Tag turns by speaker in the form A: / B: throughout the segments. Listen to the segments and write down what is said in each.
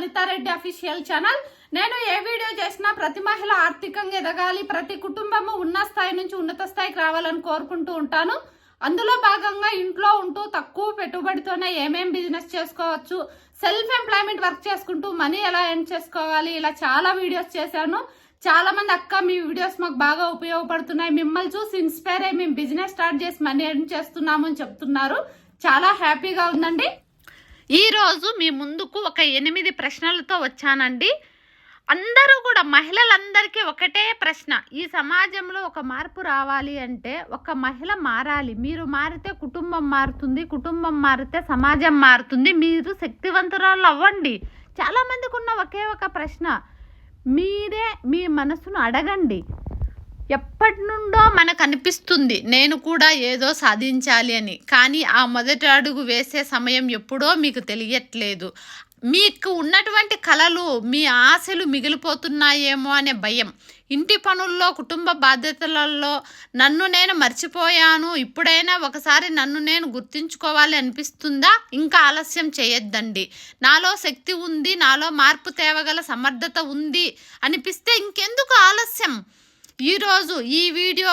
A: Vanitha Reddy official channel నేను ఏ video చేసినా ప్రతి మహిళ ఆర్థికంగా ఎదగాలి ప్రతి కుటుంబము ఉన్న స్థాయి నుంచి ఉన్నత స్థాయికి రావాలని కోరుకుంటూ ఉంటాను. అందులో భాగంగా ఇంట్లో ఉంటూ తక్కువ పెట్టుబడితోనే ఏమేం బిజినెస్ చేసుకోవచ్చు సెల్ఫ్ ఎంప్లాయ్మెంట్ వర్క్ చేసుకుంటూ మనీ ఎలా ఎర్న్ చేసుకోవాలి ఇలా చాలా వీడియోస్ చేశాను. చాలా మంది అక్క మీ వీడియోస్ మాకు బాగా ఉపయోగపడుతున్నాయి. మిమ్మల్ని చూసి ఇన్స్పైర్ అయ్యి మేము బిజినెస్ స్టార్ట్ చేసి మనీ ఎర్న్ చేస్తున్నాము అని చెప్తున్నారు. చాలా హ్యాపీగా ఉందండి. ఈరోజు మీ ముందుకు ఒక ఎనిమిది ప్రశ్నలతో వచ్చానండి. అందరూ కూడా మహిళలందరికీ ఒకటే ప్రశ్న. ఈ సమాజంలో ఒక మార్పు రావాలి అంటే ఒక మహిళ మారాలి. మీరు మారితే కుటుంబం మారుతుంది కుటుంబం మారితే సమాజం మారుతుంది. మీరు శక్తివంతురాలు అవ్వండి. చాలామందికి ఉన్న ఒకే ఒక ప్రశ్న. మీరే మీ మనసును అడగండి. ఎప్పటి నుండో మనకు అనిపిస్తుంది నేను కూడా ఏదో సాధించాలి అని. కానీ ఆ మొదటి అడుగు వేసే సమయం ఎప్పుడో మీకు తెలియట్లేదు. మీకు ఉన్నటువంటి కళలు మీ ఆశలు మిగిలిపోతున్నాయేమో అనే భయం. ఇంటి పనుల్లో కుటుంబ బాధ్యతలలో నన్ను నేను మర్చిపోయాను ఇప్పుడైనా ఒకసారి నన్ను నేను గుర్తించుకోవాలి అనిపిస్తుందా? ఇంకా ఆలస్యం చేయొద్దండి. నాలో శక్తి ఉంది నాలో మార్పు తేవగల సమర్థత ఉంది అనిపిస్తే ఇంకెందుకు ఆలస్యం? ఈరోజు ఈ వీడియో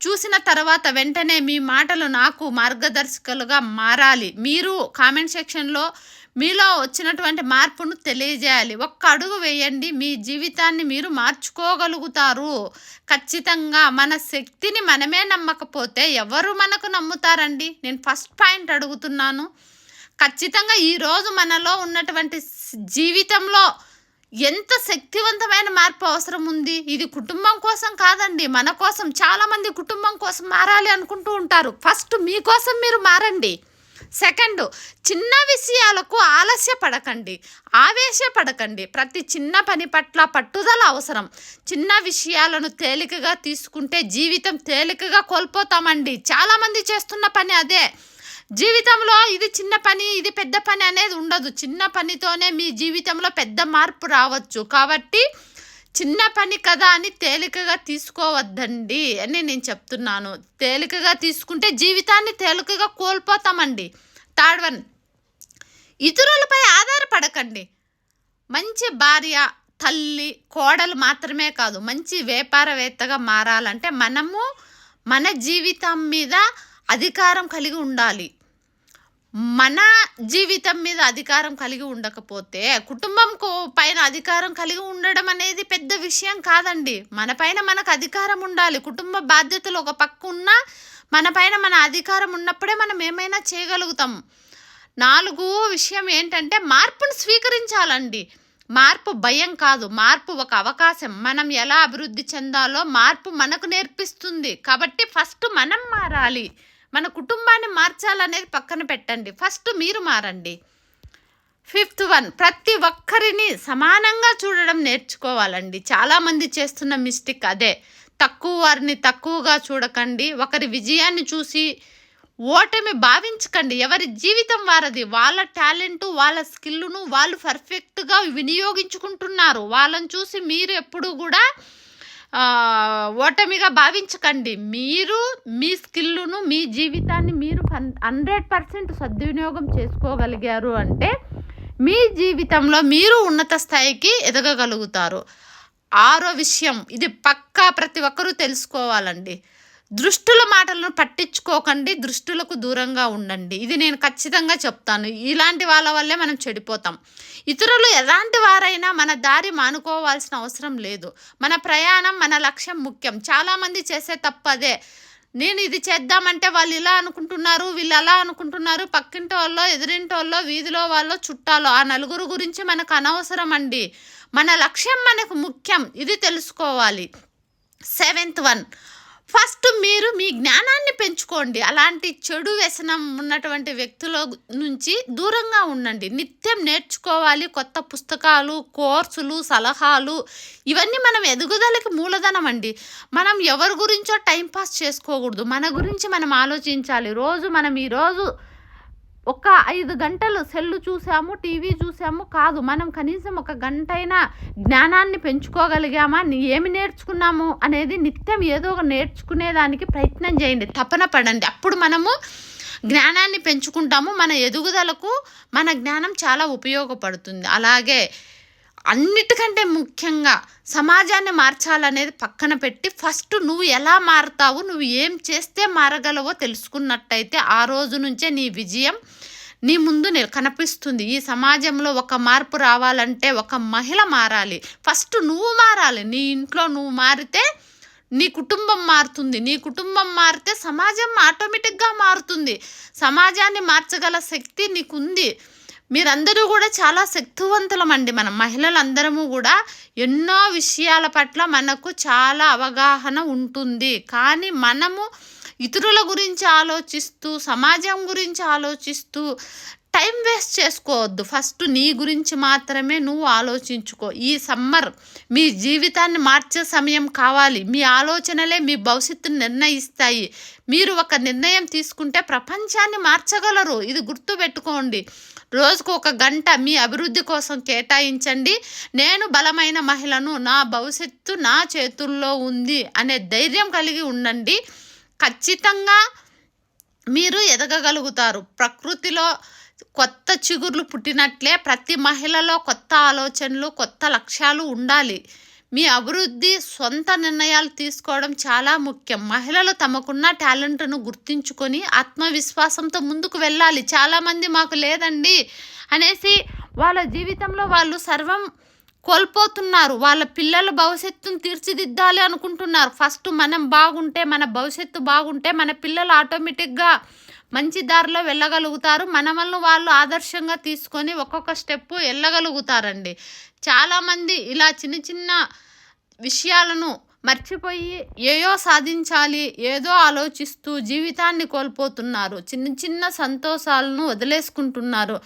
A: చూసిన తర్వాత వెంటనే మీ మాటలు నాకు మార్గదర్శకులుగా మారాలి. మీరు కామెంట్ సెక్షన్లో మీలో వచ్చినటువంటి మార్పును తెలియజేయాలి. ఒక్క అడుగు వేయండి. మీ జీవితాన్ని మీరు మార్చుకోగలుగుతారు. ఖచ్చితంగా మన శక్తిని మనమే నమ్మకపోతే ఎవరు మనకు నమ్ముతారండి? నేను ఫస్ట్ పాయింట్ అడుగుతున్నాను. ఖచ్చితంగా ఈరోజు మనలో ఉన్నటువంటి జీవితంలో ఎంత శక్తివంతమైన మార్పు అవసరం ఉంది? ఇది కుటుంబం కోసం కాదండి మన కోసం. చాలామంది కుటుంబం కోసం మారాలి అనుకుంటూ ఉంటారు. ఫస్ట్ మీకోసం మీరు మారండి. సెకండ్ చిన్న విషయాలకు ఆలస్యపడకండి. ఆవేశపడకండి. ప్రతి చిన్న పని పట్ల పట్టుదల అవసరం. చిన్న విషయాలను తేలికగా తీసుకుంటే జీవితం తేలికగా కోల్పోతామండి. చాలామంది చేస్తున్న పని అదే. జీవితంలో ఇది చిన్న పని ఇది పెద్ద పని అనేది ఉండదు. చిన్న పనితోనే మీ జీవితంలో పెద్ద మార్పు రావచ్చు. కాబట్టి చిన్న పని కదా అని తేలికగా తీసుకోవద్దండి అని నేను చెప్తున్నాను. తేలికగా తీసుకుంటే జీవితాన్ని తేలికగా కోల్పోతామండి. థర్డ్ వన్ ఇతరులపై ఆధారపడకండి. మంచి భార్య తల్లి కోడలు మాత్రమే కాదు మంచి వ్యాపారవేత్తగా మారాలంటే మనము మన జీవితం మీద అధికారం కలిగి ఉండాలి. మన జీవితం మీద అధికారం కలిగి ఉండకపోతే కుటుంబం పైన అధికారం కలిగి ఉండడం అనేది పెద్ద విషయం కాదండి. మన పైన మనకు అధికారం ఉండాలి. కుటుంబ బాధ్యతలు ఒక పక్క ఉన్నా మన పైన మన అధికారం ఉన్నప్పుడే మనం ఏమైనా చేయగలుగుతాం. నాలుగు విషయం ఏంటంటే మార్పును స్వీకరించాలండి. మార్పు భయం కాదు. మార్పు ఒక అవకాశం. మనం ఎలా అభివృద్ధి చెందాలో మార్పు మనకు నేర్పిస్తుంది. కాబట్టి ఫస్ట్ మనం మారాలి. మన కుటుంబాన్ని మార్చాలనేది పక్కన పెట్టండి. ఫస్ట్ మీరు మారండి. ఫిఫ్త్ వన్ ప్రతి ఒక్కరిని సమానంగా చూడడం నేర్చుకోవాలండి. చాలామంది చేస్తున్న మిస్టేక్ అదే. తక్కువ వారిని తక్కువగా చూడకండి. ఒకరి విజయాన్ని చూసి ఓటమి భావించకండి. ఎవరి జీవితం వారది. వాళ్ళ టాలెంట్ వాళ్ళ స్కిల్ను వాళ్ళు పర్ఫెక్ట్గా వినియోగించుకుంటున్నారు. వాళ్ళని చూసి మీరు ఎప్పుడు కూడా ఓటమిగా భావించకండి. మీరు మీ స్కిల్ను మీ జీవితాన్ని మీరు హండ్రెడ్ పర్సెంట్ సద్వినియోగం చేసుకోగలిగారు అంటే మీ జీవితంలో మీరు ఉన్నత స్థాయికి ఎదగగలుగుతారు. ఆరో విషయం ఇది పక్కా ప్రతి ఒక్కరూ తెలుసుకోవాలండి. దృష్టుల మాటలను పట్టించుకోకండి దృష్టులకు దూరంగా ఉండండి. ఇది నేను ఖచ్చితంగా చెప్తాను. ఇలాంటి వాళ్ళ వల్లే మనం చెడిపోతాం. ఇతరులు ఎలాంటి వారైనా మన దారి మానుకోవాల్సిన అవసరం లేదు. మన ప్రయాణం మన లక్ష్యం ముఖ్యం. చాలామంది చేసే తప్పదే నేను ఇది చేద్దామంటే వాళ్ళు ఇలా అనుకుంటున్నారు వీళ్ళు అలా అనుకుంటున్నారు. పక్కింటి వాళ్ళు ఎదురింటి వాళ్ళో వీధిలో వాళ్ళు చుట్టాలో ఆ నలుగురు గురించి మనకు అనవసరం అండి. మన లక్ష్యం మనకు ముఖ్యం. ఇది తెలుసుకోవాలి. Seventh one. ఫస్ట్ మీరు మీ జ్ఞానాన్ని పెంచుకోండి. అలాంటి చెడు వ్యసనం ఉన్నటువంటి వ్యక్తుల నుంచి దూరంగా ఉండండి. నిత్యం నేర్చుకోవాలి. కొత్త పుస్తకాలు కోర్సులు సలహాలు ఇవన్నీ మనం ఎదుగుదలకి మూలధనం అండి. మనం ఎవరి గురించో టైంపాస్ చేసుకోకూడదు. మన గురించి మనం ఆలోచించాలి. రోజు మనం ఈరోజు ఒక ఐదు గంటలు సెల్లు చూసాము టీవీ చూసాము కాదు. మనం కనీసం ఒక గంట అయినా జ్ఞానాన్ని పెంచుకోగలిగామా? ఏమి నేర్చుకున్నాము అనేది నిత్యం ఏదో ఒక నేర్చుకునేదానికి ప్రయత్నం చేయండి. తపన పడండి. అప్పుడు మనము
B: జ్ఞానాన్ని పెంచుకుంటాము. మన ఎదుగుదలకు మన జ్ఞానం చాలా ఉపయోగపడుతుంది. అలాగే అన్నిటికంటే ముఖ్యంగా సమాజాన్ని మార్చాలనేది పక్కన పెట్టి ఫస్ట్ నువ్వు ఎలా మారుతావు నువ్వు ఏం చేస్తే మారగలవో తెలుసుకున్నట్టయితే ఆ రోజు నుంచే నీ విజయం నీ ముందు కనిపిస్తుంది. ఈ సమాజంలో ఒక మార్పు రావాలంటే ఒక మహిళ మారాలి. ఫస్ట్ నువ్వు మారాలి. నీ ఇంట్లో నువ్వు మారితే నీ కుటుంబం మారుతుంది. నీ కుటుంబం మారితే సమాజం ఆటోమేటిక్గా మారుతుంది. సమాజాన్ని మార్చగల శక్తి నీకుంది. మీరందరూ కూడా చాలా శక్తివంతులమండి మనం. మహిళలందరము కూడా ఎన్నో విషయాల పట్ల మనకు చాలా అవగాహన ఉంటుంది. కానీ మనము ఇతరుల గురించి ఆలోచిస్తూ సమాజం గురించి ఆలోచిస్తూ టైం వేస్ట్ చేసుకోవద్దు. ఫస్ట్ నీ గురించి మాత్రమే నువ్వు ఆలోచించుకో. ఈ సమ్మర్ మీ జీవితాన్ని మార్చే సమయం కావాలి. మీ ఆలోచనలే మీ భవిష్యత్తును నిర్ణయిస్తాయి. మీరు ఒక నిర్ణయం తీసుకుంటే ప్రపంచాన్ని మార్చగలరు. ఇది గుర్తుపెట్టుకోండి రోజుకు ఒక గంట మీ అభివృద్ధి కోసం కేటాయించండి. నేను బలమైన మహిళను నా భవిష్యత్తు నా చేతుల్లో ఉంది అనే ధైర్యం కలిగి ఉండండి. ఖచ్చితంగా మీరు ఎదగగలుగుతారు. ప్రకృతిలో కొత్త చిగుర్లు పుట్టినట్లే ప్రతి మహిళలో కొత్త ఆలోచనలు కొత్త లక్ష్యాలు ఉండాలి. మీ అభివృద్ధి సొంత నిర్ణయాలు తీసుకోవడం చాలా ముఖ్యం. మహిళలు తమకున్న టాలెంట్ను గుర్తించుకొని ఆత్మవిశ్వాసంతో ముందుకు వెళ్ళాలి. చాలామంది మాకు లేదండి అనేసి వాళ్ళ జీవితంలో వాళ్ళు సర్వం కోల్పోతున్నారు. వాళ్ళ పిల్లల భవిష్యత్తును తీర్చిదిద్దాలి అనుకుంటున్నారు. ఫస్ట్ మనం బాగుంటే మన భవిష్యత్తు బాగుంటే మన పిల్లలు ఆటోమేటిక్గా మంచి దారిలో వెళ్ళగలుగుతారు. మన వల్ల వాళ్ళు ఆదర్శంగా తీసుకొని ఒక్కొక్క స్టెప్పు వెళ్ళగలుగుతారండి చాలామంది ఇలా చిన్న చిన్న విషయాలను మర్చిపోయి ఏయో సాధించాలి ఏదో ఆలోచిస్తూ జీవితాన్ని కోల్పోతున్నారు. చిన్న చిన్న సంతోషాలను వదిలేసుకుంటున్నారు.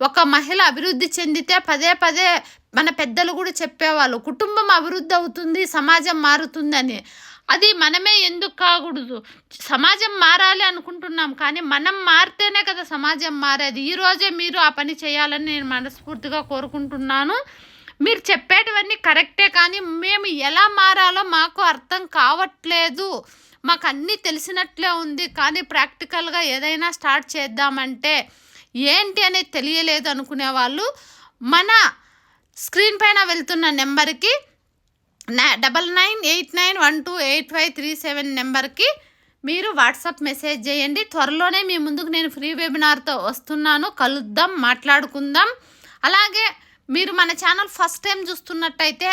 B: ఒక మహిళ అభివృద్ధి చెందితే పదే పదే మన పెద్దలు కూడా చెప్పేవాళ్ళు కుటుంబం అభివృద్ధి అవుతుంది సమాజం మారుతుందని అది మనమే ఎందుకు కాకూడదు? సమాజం మారాలి అనుకుంటున్నాం కానీ మనం మారితేనే కదా సమాజం మారేది. ఈరోజే మీరు ఆ పని చేయాలని నేను మనస్ఫూర్తిగా కోరుకుంటున్నాను. మీరు చెప్పేటివన్నీ కరెక్టే కానీ మేము ఎలా మారాలో మాకు అర్థం కావట్లేదు. మాకు అన్నీ తెలిసినట్లే ఉంది కానీ ప్రాక్టికల్గా ఏదైనా స్టార్ట్ చేద్దామంటే ఏంటి అనేది తెలియలేదు అనుకునే వాళ్ళు మన స్క్రీన్ పైన వెళ్తున్న నెంబర్కి నా double nine eight nine one two eight five three seven నెంబర్కి మీరు వాట్సాప్ మెసేజ్ చేయండి. త్వరలోనే మీ ముందుకు నేను ఫ్రీ వెబినార్తో వస్తున్నాను. కలుద్దాం మాట్లాడుకుందాం. అలాగే మీరు మన ఛానల్ ఫస్ట్ టైం చూస్తున్నట్టయితే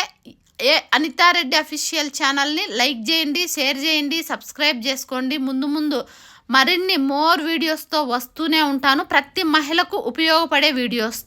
B: ఏ అనితారెడ్డి అఫీషియల్ ఛానల్ని లైక్ చేయండి షేర్ చేయండి సబ్స్క్రైబ్ చేసుకోండి. ముందు ముందు మరిన్ని మోర్ వీడియోస్తో వస్తూనే ఉంటాను. ప్రతి మహిళకు ఉపయోగపడే వీడియోస్.